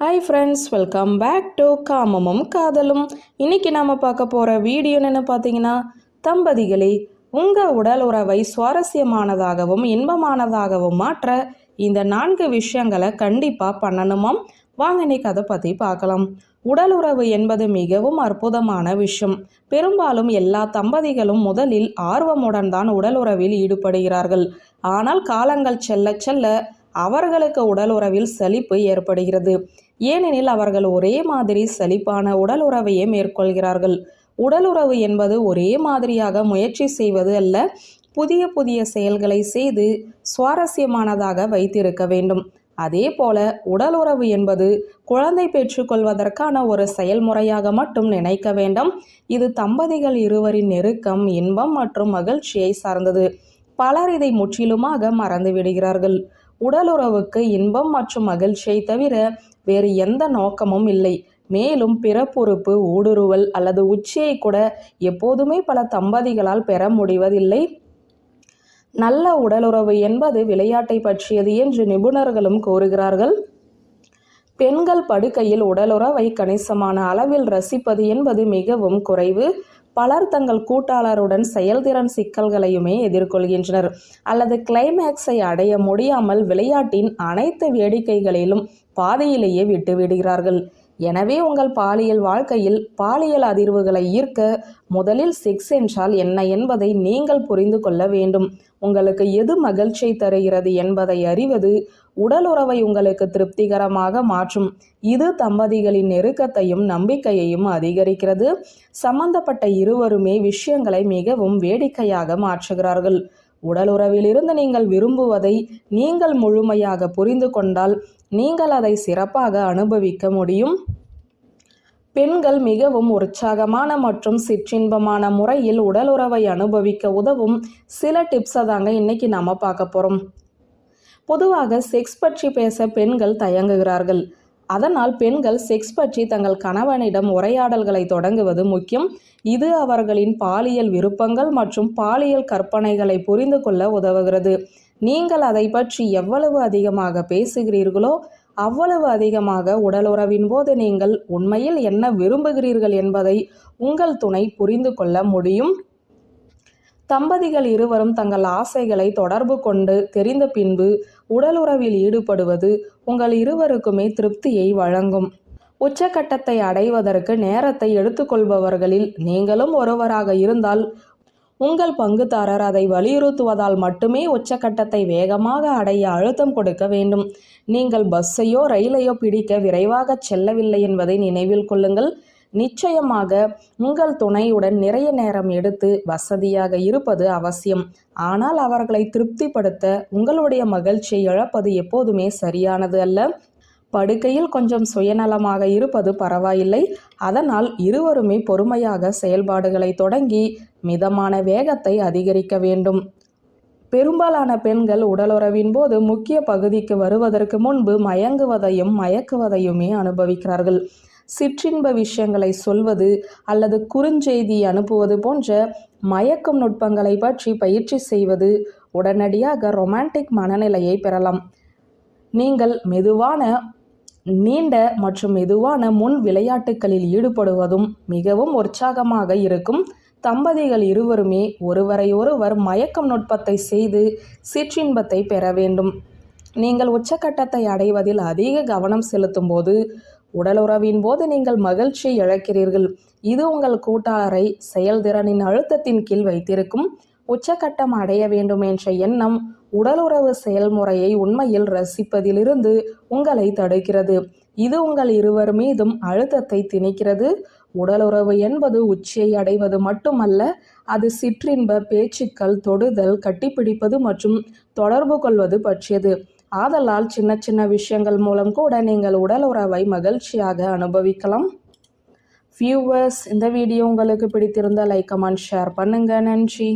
Hi friends welcome back to காமமும் காதலும் இன்னைக்கு நாம் பார்க்க போகிற வீடியோ என்ன பார்த்தீங்கன்னா தம்பதிகளே உங்கள் உடல் உறவை சுவாரஸ்யமானதாகவும் இன்பமானதாகவும் மாற்ற இந்த நான்கு விஷயங்களை கண்டிப்பாக பண்ணணுமாம். வாங்க இன்னைக்கு அதை பற்றி பார்க்கலாம். உடல் உறவு என்பது மிகவும் அற்புதமான விஷயம். பெரும்பாலும் எல்லா தம்பதிகளும் முதலில் ஆர்வமுடன் தான் உடல் உறவில் ஈடுபடுகிறார்கள். ஆனால் காலங்கள் செல்ல செல்ல அவர்களுக்கு உடல் உறவில் சலிப்பு ஏற்படுகிறது. ஏனெனில் அவர்கள் ஒரே மாதிரி செழிப்பான உடல் உறவையே மேற்கொள்கிறார்கள். உடல் உறவு என்பது ஒரே மாதிரியாக முயற்சி செய்வது அல்ல புதிய புதிய செயல்களை செய்து சுவாரஸ்யமானதாக வைத்திருக்க வேண்டும். அதே போல உடல் உறவு என்பது குழந்தை பெற்றுக்கொள்வதற்கான ஒரு செயல்முறையாக மட்டும் நினைக்க வேண்டும். இது தம்பதிகள் இருவரின் நெருக்கம் இன்பம் மற்றும் மகிழ்ச்சியை சார்ந்தது. பலர் இதை முற்றிலுமாக மறந்து விடுகிறார்கள் உடலுறவுக்கு இன்பம் மற்றும் மகிழ்ச்சியை தவிர வேறு எந்த நோக்கமும் இல்லை. மேலும் பிறப்புறுப்பு ஊடுருவல் அல்லது உச்சியை கூட எப்போதுமே பல தம்பதிகளால் பெற முடிவதில்லை. நல்ல உடலுறவு என்பது விளையாட்டை பற்றியது என்று நிபுணர்களும் கூறுகிறார்கள். பெண்கள் படுக்கையில் உடலுறவை கணிசமான அளவில் ரசிப்பது என்பது மிகவும் குறைவு. பலர் தங்கள் கூட்டாளருடன் செயல்திறன் சிக்கல்களையுமே எதிர்கொள்கின்றனர். அல்லது கிளைமேக்ஸை அடைய முடியாமல் விளையாட்டின் அனைத்து வேடிக்கைகளிலும் பாதையிலேயே விட்டுவிடுகிறார்கள். எனவே உங்கள் பாலியல் வாழ்க்கையில் பாலியல் அதிர்வுகளை ஈர்க்க முதலில் செக்ஸ் என்றால் என்ன என்பதை நீங்கள் புரிந்து கொள்ள வேண்டும். உங்களுக்கு எது மகிழ்ச்சியை தருகிறது என்பதை அறிவது உடல் உறவை உங்களுக்கு திருப்திகரமாக மாற்றும். இது தம்பதிகளின் நெருக்கத்தையும் நம்பிக்கையையும் அதிகரிக்கிறது. சம்பந்தப்பட்ட இருவருமே விஷயங்களை மிகவும் வேடிக்கையாக மாற்றுகிறார்கள். உடலுறவிலிருந்து நீங்கள் விரும்புவதை நீங்கள் முழுமையாக புரிந்து கொண்டால் நீங்கள் அதை சிறப்பாக அனுபவிக்க முடியும். பெண்கள் மிகவும் உற்சாகமான மற்றும் சிற்றின்பமான முறையில் உடலுறவை அனுபவிக்க உதவும் சில டிப்ஸை தாங்க இன்னைக்கு நம்ம பார்க்க போகிறோம் பொதுவாக செக்ஸ் பற்றி பேச பெண்கள் தயங்குகிறார்கள். அதனால் பெண்கள் செக்ஸ் பற்றி தங்கள் கணவனிடம் உரையாடல்களை தொடங்குவது முக்கியம். இது அவர்களின் பாலியல் விருப்பங்கள் மற்றும் பாலியல் கற்பனைகளை புரிந்து கொள்ள உதவுகிறது. நீங்கள் அதை பற்றி எவ்வளவு அதிகமாக பேசுகிறீர்களோ அவ்வளவு அதிகமாக உடலுறவின் போது நீங்கள் உண்மையில் என்ன விரும்புகிறீர்கள் என்பதை உங்கள் துணை புரிந்து கொள்ள முடியும். தம்பதிகள் இருவரும் தங்கள் ஆசைகளை தொடர்பு கொண்டு தெரிந்த பின்பு உடலுறவில் ஈடுபடுவது உங்கள் இருவருக்குமே திருப்தியை வழங்கும். உச்சக்கட்டத்தை அடைவதற்கு நேரத்தை எடுத்துக்கொள்பவர்களில் நீங்களும் ஒருவராக இருந்தால் உங்கள் பங்குதாரர் அதை வலியுறுத்துவதால் மட்டுமே உச்சக்கட்டத்தை வேகமாக அடைய அழுத்தம் கொடுக்க வேண்டும். நீங்கள் பஸ்ஸையோ ரயிலையோ பிடிக்க விரைவாக செல்லவில்லை என்பதை நினைவில் கொள்ளுங்கள். நிச்சயமாக உங்கள் துணையுடன் நிறைய நேரம் எடுத்து வசதியாக இருப்பது அவசியம். ஆனால் அவர்களை திருப்திப்படுத்த உங்களுடைய மகிழ்ச்சியை இழப்பது எப்போதுமே சரியானது அல்ல. படுக்கையில் கொஞ்சம் சுயநலமாக இருப்பது பரவாயில்லை. அதனால் இருவருமே பொறுமையாக செயல்பாடுகளை தொடங்கி மிதமான வேகத்தை அதிகரிக்க வேண்டும். பெரும்பாலான பெண்கள் உடலுறவின் போது முக்கிய பகுதிக்கு வருவதற்கு முன்பு மயங்குவதையும் மயக்குவதையுமே அனுபவிக்கிறார்கள். சிற்றின்ப விஷயங்களை சொல்வது அல்லது குறுஞ்செய்தி அனுப்புவது போன்ற மயக்கும் நுட்பங்களை பற்றி பயிற்சி செய்வது உடனடியாக ரொமான்டிக் மனநிலையை பெறலாம். நீங்கள் மெதுவான நீண்ட மற்றும் மெதுவான முன் விளையாட்டுகளில் ஈடுபடுவதும் மிகவும் உற்சாகமாக இருக்கும். தம்பதிகள் இருவருமே ஒருவரை ஒருவர் மயக்கம் நுட்பத்தை செய்து சிற்றின்பத்தை பெற வேண்டும். நீங்கள் உச்சக்கட்டத்தை அடைவதில் அதிக கவனம் செலுத்தும் போது உடலுறவின் போது நீங்கள் மகிழ்ச்சியை இழக்கிறீர்கள். இது உங்கள் கூட்டாளரை செயல்திறனின் அழுத்தத்தின் கீழ் வைத்திருக்கும். உச்சக்கட்டம் அடைய வேண்டும் என்ற எண்ணம் உடலுறவு செயல்முறையை உண்மையில் ரசிப்பதிலிருந்து உங்களை தடுக்கிறது. இது உங்கள் இருவர் மீதும் அழுத்தத்தை திணிக்கிறது. உடலுறவு என்பது உச்சியை அடைவது மட்டுமல்ல அது சிற்றின்ப பேச்சுக்கள் தொடுதல் கட்டிப்பிடிப்பது மற்றும் தொடர்பு கொள்வது பற்றியது. ஆதலால் சின்ன சின்ன விஷயங்கள் மூலம் கூட நீங்கள் உடல் உறவை மகிழ்ச்சியாக அனுபவிக்கலாம். வியூவர்ஸ் இந்த வீடியோ உங்களுக்கு பிடித்திருந்தால் லைக் கமெண்ட் ஷேர் பண்ணுங்கள் நன்றி.